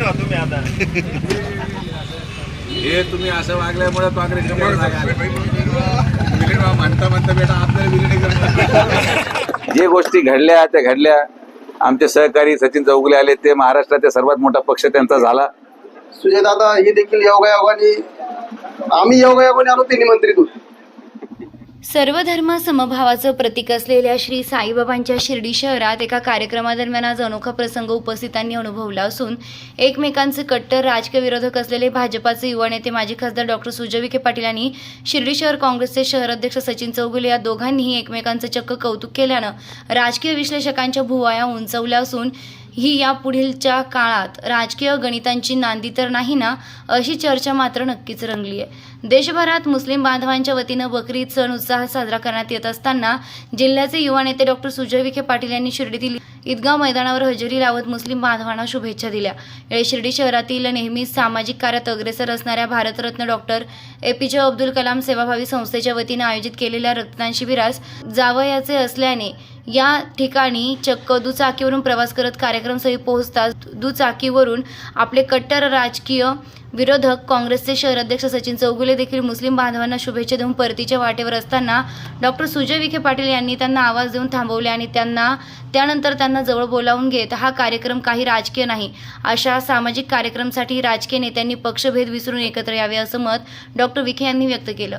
व्हा तुम्ही आता. हे तुम्ही असं वागल्यामुळे म्हणता म्हणता बेटा आपल्याला जे गोष्टी घडल्या त्या घडल्या. आमचे सहकारी सचिन चौगुले आले ते महाराष्ट्राचा सर्वात मोठा पक्ष त्यांचा झाला. सुजयदादा हे देखील योगायोगाने आम्ही योगायोगाने आलो ते निमंत्रित होते. सर्वधर्म समभावाचं प्रतीक असलेल्या श्री साईबाबांच्या शिर्डी शहरात एका कार्यक्रमादरम्यान आज अनोखा प्रसंग उपस्थितांनी अनुभवला असून एकमेकांचे कट्टर राजकीय विरोधक असलेले भाजपाचे युवा नेते माजी खासदार डॉक्टर सुजय विखे पाटील यांनी शिर्डी शहर काँग्रेसचे शहर अध्यक्ष सचिन चौगुले या दोघांनीही एकमेकांचं चक्क कौतुक केल्यानं राजकीय विश्लेषकांच्या भुवाया उंचवल्या असून ही या पुढीलच्या काळात राजकीय गणितांची नांदी तर नाही ना अशी चर्चा मात्र नक्कीच रंगली आहे देशभरात मुस्लिम बांधवांच्या वतीनं बकरी सण उत्साहात साजरा करण्यात येत असताना जिल्ह्याचे युवा नेते डॉक्टर सुजय विखे पाटील यांनी शिर्डीतील ईदगाव मैदानावर हजेरी लावत मुस्लिम बांधवांना शुभेच्छा दिल्या. यावेळी शिर्डी शहरातील नेहमीच सामाजिक कार्यात अग्रेसर असणाऱ्या भारतरत्न डॉक्टर ए पी जे अब्दुल कलाम सेवाभावी संस्थेच्या वतीनं आयोजित केलेल्या रक्तदान शिबिरास जावयाचे असल्याने या ठिकाणी चक्क दुचाकीवरून प्रवास करत कार्यक्रमस्थळी पोहोचताच दुचाकीवरून आपले कट्टर राजकीय विरोधक काँग्रेसचे शहर अध्यक्ष सचिन चौगुले देखील मुस्लिम बांधवांना शुभेच्छा देऊन परतीच्या वाटेवर असताना डॉक्टर सुजय विखे पाटील यांनी त्यांना आवाज देऊन थांबवले आणि त्यांना त्यानंतर त्यांना जवळ बोलावून घेत हा कार्यक्रम काही राजकीय नाही. अशा सामाजिक कार्यक्रमासाठी राजकीय नेत्यांनी पक्षभेद विसरून एकत्र यावे असं मत डॉक्टर विखे यांनी व्यक्त केलं.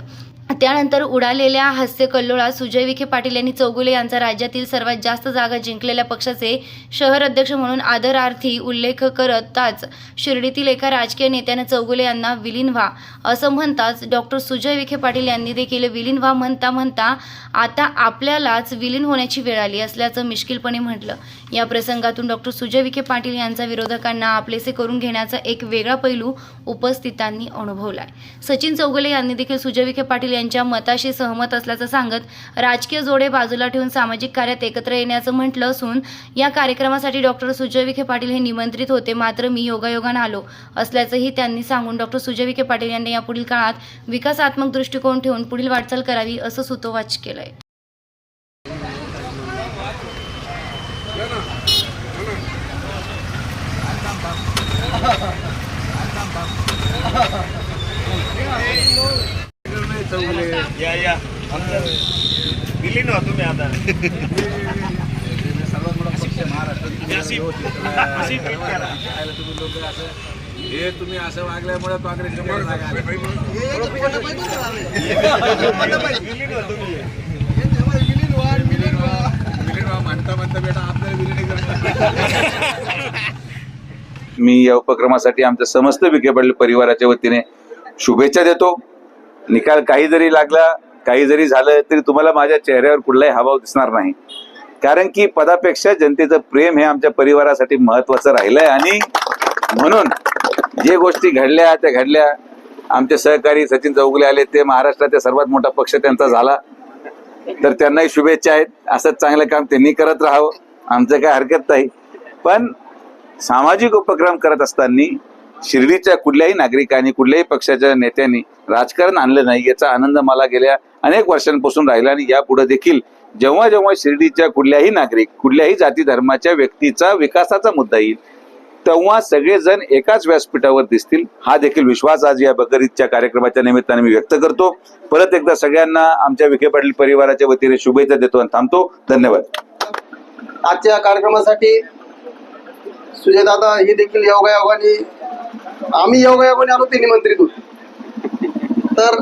त्यानंतर उडालेल्या हास्य कल्लोळात सुजय विखे पाटील यांनी चौगुले यांचा राज्यातील सर्वात जास्त जागा जिंकलेल्या पक्षाचे शहर अध्यक्ष म्हणून आदरार्थी उल्लेख करताच शिर्डीतील एका राजकीय नेत्याने चौगुले यांना विलीन व्हा असं म्हणताच डॉक्टर सुजय विखे पाटील यांनी देखील विलीन व्हा म्हणता म्हणता आता आपल्यालाच विलीन होण्याची वेळ आली असल्याचं मिश्किलपणे म्हटलं. या प्रसंगातून डॉक्टर सुजय विखे पाटील यांचा विरोधकांना आपलेसे करून घेण्याचा एक वेगळा पैलू उपस्थितांनी अनुभवलाय. सचिन चौगुले यांनी देखील सुजय विखे पाटील यांच्या मताशी सहमत असल्याचं सांगत राजकीय जोडे बाजूला ठेवून सामाजिक कार्यात एकत्र येण्याचं म्हटलं असून या कार्यक्रमासाठी डॉक्टर सुजय विखे पाटील हे निमंत्रित होते. मात्र मी योगायोगानं आलो असल्याचंही त्यांनी सांगून डॉक्टर सुजय विखे पाटील यांनी यापुढील काळात विकासात्मक दृष्टिकोन ठेवून पुढील वाटचाल करावी असं सुतोवाच केलंय. या या. आमचं विलीन व्हा तुम्ही आता. सर्वात मोठा पक्ष महाराष्ट्रात तुम्ही लोक असं हे तुम्ही असं वागल्यामुळे म्हणता म्हणता बेटा आपल्याला विलीन मी या उपक्रमासाठी आमच्या समस्त विखे पाटील परिवाराच्या वतीने शुभेच्छा देतो. निकाल काही जरी लागला काही जरी झालं तरी तुम्हाला माझ्या चेहऱ्यावर कुठलाही हावभाव दिसणार नाही. कारण की पदापेक्षा जनतेचं प्रेम हे आमच्या परिवारासाठी महत्वाचं राहिलंय आणि म्हणून जे गोष्टी घडल्या त्या घडल्या. आमचे सहकारी सचिन चौगुले आले ते महाराष्ट्राचा सर्वात मोठा पक्ष त्यांचा झाला. तर त्यांनाही शुभेच्छा आहेत. असंच चांगलं काम त्यांनी करत राहावं. आमचं काय हरकत नाही. पण सामाजिक उपक्रम करत असताना शिर्डीच्या कुठल्याही नागरिकांनी कुठल्याही पक्षाच्या नेत्यांनी राजकारण आणलं नाही याचा आनंद मला गेल्या अनेक वर्षांपासून राहिला आणि यापुढे देखील जेव्हा जेव्हा शिर्डीच्या कुठल्याही नागरिक कुठल्याही जाती धर्माच्या व्यक्तीचा विकासाचा मुद्दा येईल तेव्हा सगळेजण एकाच व्यासपीठावर दिसतील. हा देखील विश्वास आज या बकरीदच्या कार्यक्रमाच्या निमित्ताने मी व्यक्त करतो. परत एकदा सगळ्यांना आमच्या विखे पाटील परिवाराच्या वतीने शुभेच्छा देतो आणि थांबतो. धन्यवाद. आजच्या कार्यक्रमासाठी सुजयदादा हे देखील योगायोगाने आम्ही योगायोगाने आलो ते निमंत्रित होते. तर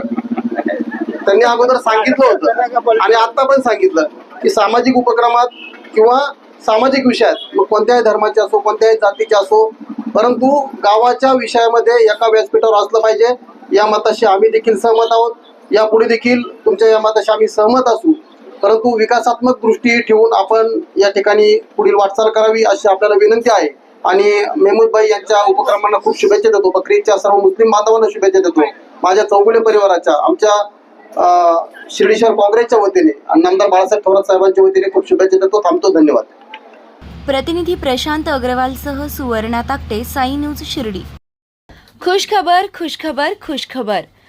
त्यांनी अगोदर सांगितलं होतं. आणि आता पण सांगितलं की सामाजिक उपक्रमात किंवा सामाजिक विषयात मग कोणत्याही धर्माचे असो कोणत्याही जातीचे असो परंतु गावाच्या विषयामध्ये एका व्यासपीठावर असलं पाहिजे. या मताशी आम्ही देखील सहमत आहोत. यापुढे देखील तुमच्या या मताशी आम्ही सहमत असू. परंतु विकासात्मक दृष्टी ठेवून आपण या ठिकाणी पुढील वाटचाल करावी अशी आपल्याला विनंती आहे. आणि मेहमूदभाई यांच्या उपक्रमांना खूप शुभेच्छा देतो. बकरीच्या सर्व मुस्लिम बांधवांना शुभेच्छा देतो. माझ्या चौगुले परिवाराच्या आमच्या अं, शिर्डी शहर काँग्रेसच्या वतीने आणि नामदार बाळासाहेब थोरात साहेबांच्या वतीने खूप शुभेच्छा देतो. थांबतो. धन्यवाद. प्रतिनिधी प्रशांत अग्रवालसह सुवर्णा ताकटे साई न्यूज शिर्डी. खुश खबर खुश खबर खुश खबर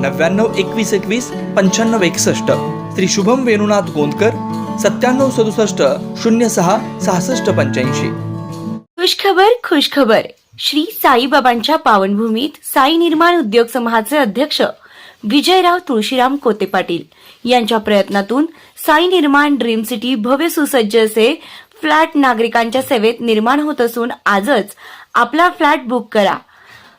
नव्याण्णव एकवीस एकवीस पंच्याण्णव एकसष्ट. श्री शुभम वेणुनाथ गोंदकर सत्त्याण्णव सदुसष्ट शून्य सहा सहासष्ट पंच्याऐंशी. खुशखबर खुशखबर. श्री साईबाबांच्या पावनभूमीत साई निर्माण उद्योग समूहाचे अध्यक्ष विजयराव तुळशीराम कोते पाटील यांच्या प्रयत्नातून साई निर्माण ड्रीम सिटी भव्य सुसज्ज असे फ्लॅट नागरिकांच्या सेवेत निर्माण होत असून आजच आपला फ्लॅट बुक करा.